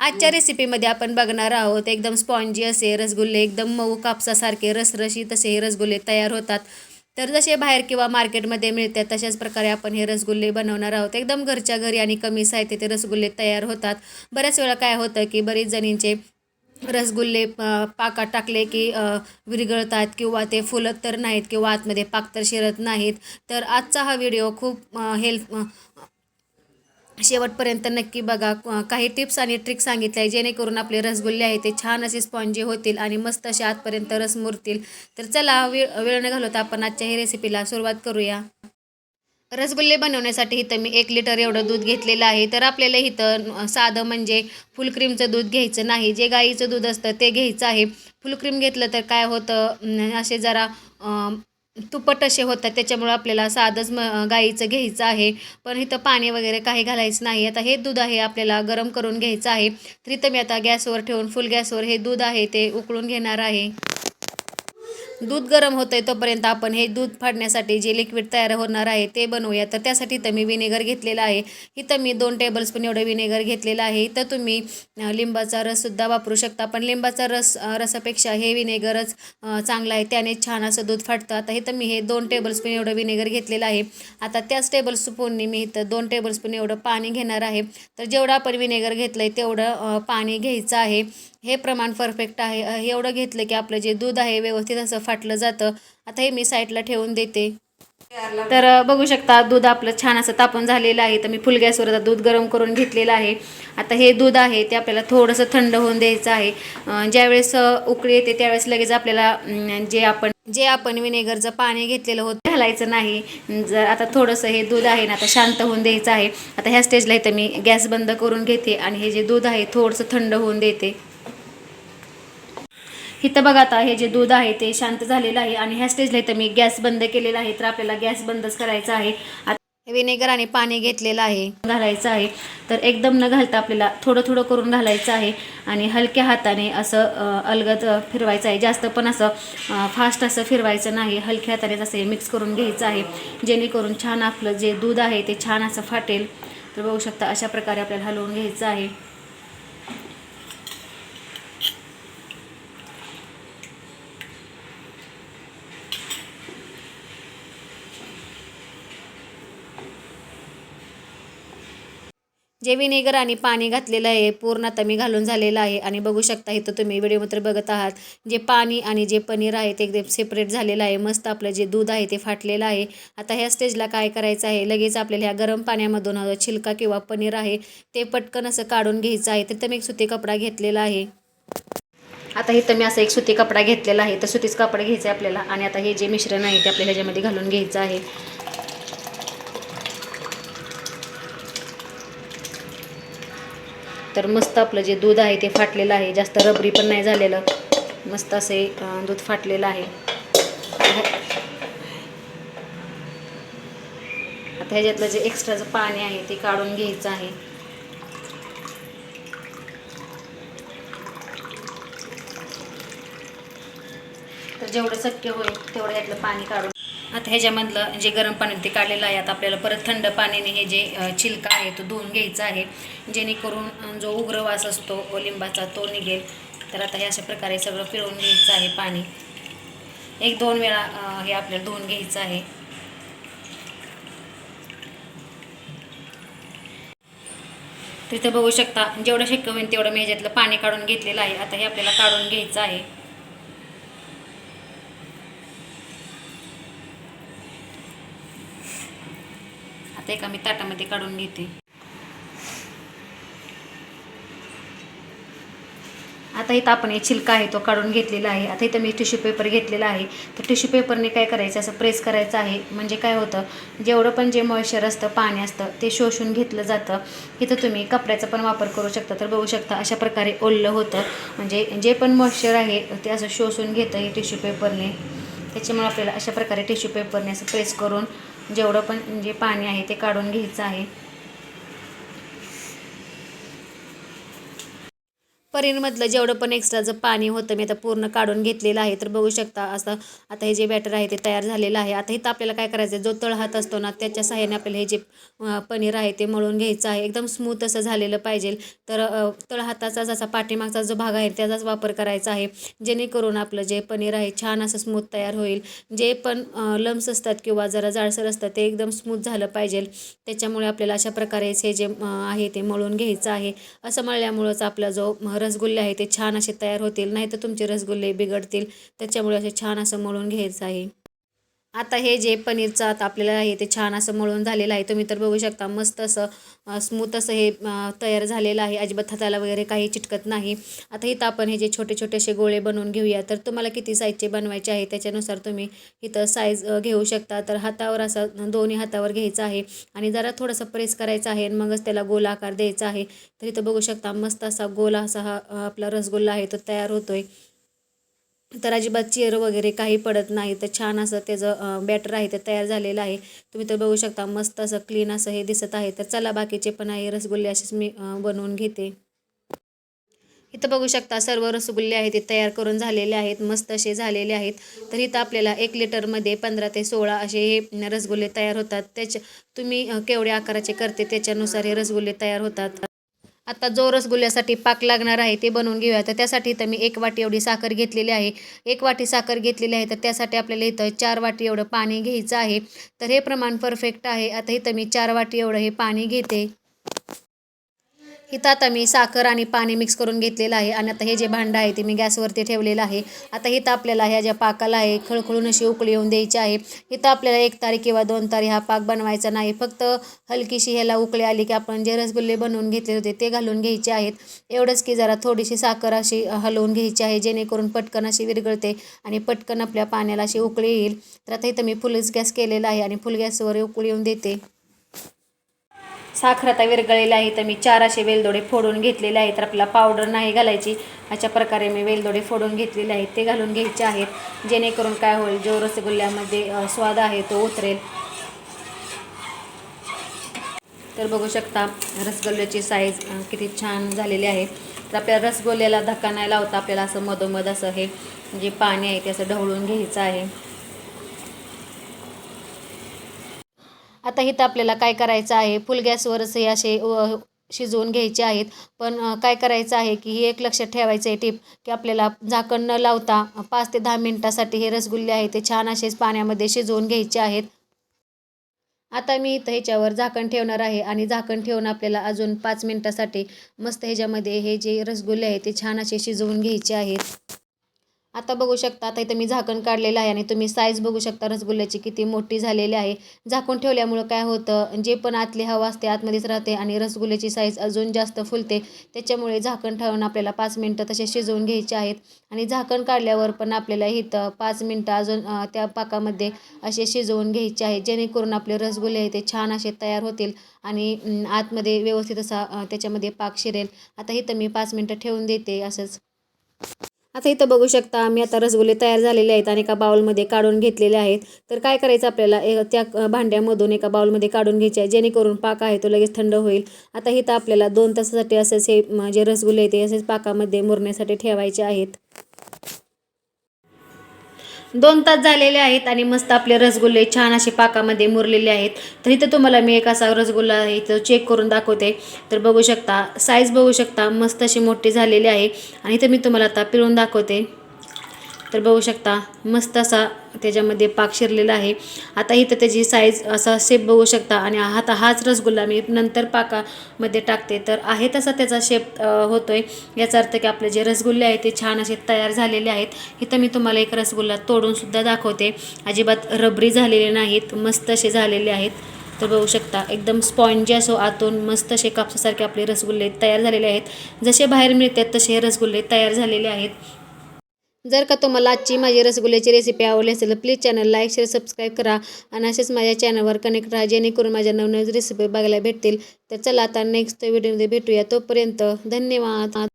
आजच्या रेसिपीमध्ये आपण बघणार आहोत एकदम स्पॉन्जी असे रसगुल्ले एकदम मऊ कापसासारखे रसरशीत असे हे रसगुल्ले तयार होतात. तर जसे बाहेर किंवा मार्केटमध्ये मिळतात तशाच प्रकारे आपण हे रसगुल्ले बनवणार आहोत. एकदम घरच्या घरी आणि कमी साहित्य ते रसगुल्ले तयार होतात. बऱ्याच वेळा काय होतं की बरीच जणींचे रसगुल्ले पाकात टाकले की विरघळतात किंवा ते फुलत तर नाहीत किंवा आतमध्ये पाक तर शिरत नाहीत. तर आजचा हा व्हिडिओ खूप हेल्प शेवटपर्यंत नक्की बघा. काही टिप्स आणि ट्रिक्स सांगितल्या आहे जेणेकरून आपले रसगुल्ले आहे ते छान असे स्पॉन्जी होतील आणि मस्त असे आतपर्यंत रस मुरतील. तर चला वेळ वेळ न घालवता आपण आजच्या ही रेसिपीला सुरुवात करूया. रसगुल्ले बनवण्यासाठी इथं मी एक लिटर एवढं दूध घेतलेलं आहे. तर आपल्याला इथं साधं म्हणजे फुल क्रीमचं दूध घ्यायचं नाही. जे गाईचं दूध असतं ते घ्यायचं आहे. फुल क्रीम घेतलं तर काय होतं? असे जरा तुपट असे होतात त्याच्यामुळं आपल्याला साधंच म गाईचं घ्यायचं आहे. पण इथं पाणी वगैरे काही घालायचं नाही. आता हे दूध आहे आपल्याला गरम करून घ्यायचं आहे. तर इथं मी आता गॅसवर ठेवून फुल गॅसवर हे दूध आहे ते उकळून घेणार आहे. दूध गरम होतंय तोपर्यंत आपण हे दूध फाडण्यासाठी जे लिक्विड तयार होणार आहे ते बनवूया. तर त्यासाठी तर मी विनेगर घेतलेला आहे. इथं मी दोन टेबलस्पून एवढं विनेगर घेतलेलं आहे. इथं तुम्ही लिंबाचा रससुद्धा वापरू शकता. पण लिंबाचा रस रसापेक्षा हे विनेगरच चांगलं आहे. त्याने छान असं दूध फाटतं आता इथं मी हे दोन टेबलस्पून एवढं विनेगर घेतलेलं आहे. आता त्याच टेबलस्पूननी मी इथं दोन टेबलस्पून एवढं पाणी घेणार आहे. तर जेवढं आपण विनेगर घेतलं आहे तेवढं पाणी घ्यायचं आहे. हे प्रमाण परफेक्ट आहे. एवढं घेतलं की आपलं जे दूध आहे व्यवस्थित असं फाटलं जातं. आता हे मी साईडला ठेवून देते. तर बघू शकता दूध आपलं छान असं तापून झालेलं आहे. तर मी फुल गॅसवर आता दूध गरम करून घेतलेलं आहे. आता हे दूध आहे ते आपल्याला थोडंसं थंड होऊन द्यायचं आहे. ज्यावेळेस उकळी येते त्यावेळेस लगेच आपल्याला जे आपण जे आपण विनेगरचं पाणी घेतलेलं होतं घालायचं नाही. जर आता थोडंसं हे दूध आहे ना आता शांत होऊन द्यायचं आहे. आता ह्या स्टेजला इथं मी गॅस बंद करून घेते आणि हे जे दूध आहे थोडंसं थंड होऊन देते. इथं बघा आता हे जे दूध आहे ते शांत झालेलं आहे आणि ह्या स्टेजला इथं मी गॅस बंद केलेला आहे तर आपल्याला गॅस बंदच करायचा आहे. आता विनेगर आणि पाणी घेतलेलं आहे. घालायचं आहे. तर एकदम न घालता आपल्याला थोडं थोडं करून घालायचं आहे आणि हलक्या हाताने असं अलगद फिरवायचं आहे. जास्त पण असं फास्ट असं फिरवायचं नाही. हलक्या हाताने असं हे मिक्स करून घ्यायचं आहे. जेणेकरून छान आपलं जे दूध आहे ते छान असं फाटेल. तर बघू शकता अशा प्रकारे आपल्याला हलवून घ्यायचं आहे. जे विनेगर आणि पाणी घातलेलं आहे पूर्ण आता मी घालून झालेलं आहे. आणि बघू शकता इथं तुम्ही व्हिडिओमध्ये बघत आहात जे पाणी आणि जे पनीर आहे ते एकदम सेपरेट झालेलं आहे. मस्त आपलं जे दूध आहे ते फाटलेलं आहे. आता ह्या स्टेजला काय करायचं आहे? लगेच आपल्याला ह्या गरम पाण्यामधून छिलका किंवा पनीर आहे ते पटकन असं काढून घ्यायचं आहे. तिथं मी एक सुती कपडा घेतलेला आहे. आता इथं मी असं एक सुती कपडा घेतलेला आहे. तर सुतीच कपडा घ्यायचा आहे आपल्याला. आणि आता हे जे मिश्रण आहे ते आपल्याला ह्याच्यामध्ये घालून घ्यायचं आहे. तर मस्त आपलं जे दूध आहे ते फाटलेलं आहे. जास्त रबरी पण नाही झालेलं. मस्त असे दूध फाटलेलं आहे. आता ह्याच्यातलं जे एक्स्ट्राचं पाणी आहे ते काढून घ्यायचं आहे. तर जेवढं शक्य होईल तेवढं यातलं पाणी काढून आता ह्याच्यामधलं जे गरम पाणी ते काढलेलं आहे आता आपल्याला परत थंड पाण्याने हे जे छिलका आहे तो धुवून घ्यायचा आहे. जेणेकरून जो उग्रवास असतो ओलिंबाचा लिंबाचा तो निघेल. तर आता हे अशा प्रकारे सगळं फिरवून घ्यायचं आहे पाणी. एक दोन वेळा हे आपल्याला धुवून घ्यायचं आहे. तिथं बघू शकता जेवढं शक्य होईल तेवढं मी ह्याच्यातलं पाणी काढून घेतलेलं आहे. आता हे आपल्याला काढून घ्यायचं आहे. आता एका मी ताटामध्ये काढून घेते आता इथं आपण हे छिलका आहे तो काढून घेतलेला आहे. आता इथं मी टिश्यू पेपर घेतलेला आहे. तर टिश्यू पेपरने काय करायचं असं प्रेस करायचं आहे. म्हणजे काय होतं जेवढं पण जे मॉइश्चर असतं पाणी असतं ते शोषून घेतलं जातं. इथं तुम्ही कपड्याचा पण वापर करू शकता. तर बघू शकता अशा प्रकारे ओललं होतं. म्हणजे जे पण मॉइश्चर आहे ते असं शोषून घेतं हे टिश्यू पेपरने त्याच्यामुळे आपल्याला अशा प्रकारे टिश्यू पेपरने असं प्रेस करून जेवढं पण जे पाणी आहे ते काढून घ्यायचं आहे. पनीरमधलं जेवढं पण एक्स्ट्राचं पाणी होतं मी आता पूर्ण काढून घेतलेलं आहे तर बघू शकता असं आता हे जे बॅटर आहे ते तयार झालेलं आहे. आता इथं आपल्याला काय करायचं आहे जो तळहात असतो ना त्याच्या सहाय्याने आपल्याला हे जे पनीर आहे ते मळून घ्यायचं आहे. एकदम स्मूथ असं झालेलं पाहिजे. तर तळहाताचा जसा पाठीमागचा जो भाग आहे त्याचाच वापर करायचा आहे. जेणेकरून आपलं जे पनीर आहे छान असं स्मूथ तयार होईल. जे पण लम्स असतात किंवा जरा जाडसर असतात ते एकदम स्मूथ झालं पाहिजे. त्याच्यामुळे आपल्याला अशा प्रकारेच हे जे आहे ते मळून घ्यायचं आहे. असं मळल्यामुळंच आपला जो अं, रसगुल्ले आहे ते छान असे तयार होतील नाही तर तुमचे रसगुल्ले बिघडतील. त्याच्यामुळे असे छान असं मळून घ्यायचं आहे. आता हे जे पनीरचं आता आपल्याला आहे ते छान असं मळून झालेलं आहे. तुम्ही तर बघू शकता मस्त असं स्मूथ असं हे तयार झालेलं आहे. अजिबात हाताला वगैरे काही चिटकत नाही. आता इथं आपण हे जे छोटे छोटे असे गोळे बनवून घेऊया. तर तुम्हाला किती साईजचे बनवायचे आहे त्याच्यानुसार तुम्ही इथं साईज घेऊ शकता. तर हातावर असं दोन्ही हातावर घ्यायचं आहे आणि जरा थोडंसं प्रेस करायचं आहे आणि मगच त्याला गोल आकार द्यायचा आहे. तर इथं बघू शकता मस्त असा गोल असा हा आपला रसगुल्ला आहे तो तयार होतोय. तर अजिबात चेअर वगैरे काही पडत नाही. तर छान असं त्याचं बॅटर आहे ते तयार झालेलं आहे. तुम्ही तर बघू शकता मस्त असं क्लीन असं हे दिसत आहे. तर चला बाकीचे पण आहे रसगुल्ले असेच मी बनवून घेते. इथं बघू शकता सर्व रसगुल्ले आहेत ते तयार करून झालेले आहेत मस्त असे झालेले आहेत. तर इथं आपल्याला एक लिटरमध्ये पंधरा ते सोळा असे हे रसगुल्ले तयार होतात. त्याच्या तुम्ही केवढ्या आकाराचे करते त्याच्यानुसार हे रसगुल्ले तयार होतात. आता जो रसगुल्ल्यासाठी पाक लागणार आहे ते बनवून घेऊया. तर त्यासाठी इथं मी एक वाटी एवढी साखर घेतलेली आहे. एक वाटी साखर घेतलेली आहे तर त्यासाठी आपल्याला इथं चार वाटी एवढं पाणी घ्यायचं आहे. तर हे प्रमाण परफेक्ट आहे. आता इथं मी चार वाटी एवढं हे पाणी घेते. इथं आता मी साखर आणि पाणी मिक्स करून घेतलेलं आहे. आणि आता हे जे भांडं आहे ते मी गॅसवरती ठेवलेलं आहे. आता इथं आपल्याला ह्या ज्या पाकाला आहे खळखळून अशी उकळी येऊन द्यायची आहे. इथं आपल्याला एक तारीख किंवा दोन तारीख हा पाक बनवायचा नाही. फक्त हलकीशी ह्याला उकळी आली की आपण जे रसगुल्ले बनवून घेतले होते ते घालून घ्यायचे आहेत. एवढंच की जरा थोडीशी साखर अशी हलवून घ्यायची आहे. जेणेकरून पटकन अशी विरघळते आणि पटकन आपल्या पाण्याला अशी उकळी येईल. तर आता इथं मी फुलच गॅस केलेला आहे आणि फुल गॅसवर उकळी येऊन देते. साखर आता विरघळलेला आहे. तर मी चार असे वेलदोडे फोडून घेतलेले आहेत. तर आपल्याला पावडर नाही घालायची. अशा प्रकारे मी वेलदोडे फोडून घेतलेले आहेत. ते घालून घ्यायचे आहेत. जेणेकरून काय होईल जो रसगुल्ल्यामध्ये स्वाद आहे तो उतरेल. तर बघू शकता रसगुल्ल्याची साईज किती छान झालेली आहे. तर आपल्या रसगुल्ल्याला धक्का नाही लावता आपल्याला असं मधोमध असं हे जे पाणी आहे ते असं ढवळून घ्यायचं आहे. आता इथं आपल्याला काय करायचं आहे? फुल गॅसवरच हे असे शिजवून घ्यायचे आहेत. पण काय करायचं आहे की ही एक लक्षात ठेवायचं आहे टिप की आपल्याला झाकण न लावता पाच ते दहा मिनटासाठी हे रसगुल्ले आहे ते छान असेच पाण्यामध्ये शिजवून घ्यायचे आहेत. आता मी इथं ह्याच्यावर झाकण ठेवणार आहे आणि झाकण ठेवून आपल्याला अजून पाच मिनटासाठी मस्त ह्याच्यामध्ये हे जे रसगुल्ले आहेत ते छान असे शिजवून घ्यायचे आहेत. आता बघू शकता आता इथं मी झाकण काढलेलं आहे आणि तुम्ही साईज बघू शकता रसगुल्ल्याची किती मोठी झालेली आहे. झाकून ठेवल्यामुळं काय होतं जे पण आतली हवा असते आतमध्येच राहते आणि रसगुल्ल्याची साईज अजून जास्त फुलते. त्याच्यामुळे झाकण ठेवून आपल्याला पाच मिनटं तसे शिजवून घ्यायचे आहेत. आणि झाकण काढल्यावर पण आपल्याला इथं पाच मिनटं अजून त्या पाकामध्ये असे शिजवून घ्यायचे आहे जेणेकरून आपले रसगुल्ले आहे ते छान असे तयार होतील आणि आतमध्ये व्यवस्थित असा त्याच्यामध्ये पाक शिरेल आता इथं मी पाच मिनटं ठेवून देते असंच. आता इथं बघू शकता आम्ही आता रसगुल्ले तयार झालेले आहेत आणि एका बाउलमध्ये काढून घेतलेले आहेत. तर काय करायचं आपल्याला? त्या भांड्यामधून एका बाउलमध्ये काढून घ्यायचे आहे. जेणेकरून पाक आहे तो लगेच थंड होईल. आता इथं आपल्याला दोन तासासाठी असेच हे जे रसगुल्ले आहेत ते असेच पाकामध्ये मुरण्यासाठी ठेवायचे आहेत. दोन तास झालेले आहेत आणि मस्त आपले रसगुल्ले छान असे पाकामध्ये मुरलेले आहेत. तर इथं तुम्हाला मी एक असा रसगुल्ला आहे इथं चेक करून दाखवते. तर बघू शकता साईज बघू शकता मस्त अशी मोठी झालेली आहे. आणि इथं मी तुम्हाला आता पिळून दाखवते. तर बघू शकता मस्त असा त्याच्यामध्ये पाक शिरलेला आहे. आता इथं त्याची साईज असा शेप बघू शकता आणि आता हाच रसगुल्ला मी नंतर पाकामध्ये टाकते. तर आहे तसा त्याचा शेप होतो आहे याचा अर्थ की आपले जे रसगुल्ले आहेत ते छान असे तयार झालेले आहेत. इथं मी तुम्हाला एक रसगुल्ला तोडूनसुद्धा दाखवते. अजिबात रबरी झालेले नाहीत मस्त असे झालेले आहेत. तर बघू शकता एकदम स्पॉन्जी असो आतून मस्त असे कापसासारखे आपले रसगुल्ले तयार झालेले आहेत. जसे बाहेर मिळतात तसे हे रसगुल्ले तयार झालेले आहेत. जर का तुम्हाला आजची माझी रसगुल्ल्याची रेसिपी आवडली असेल तर please channel like share subscribe करा. आणि असेच माझ्या चॅनलवर कनेक्ट राहा जेणेकरून माझ्या नवनवीन रेसिपी बघायला भेटतील. तर चला आता नेक्स्ट व्हिडिओमध्ये भेटूया. तोपर्यंत धन्यवाद.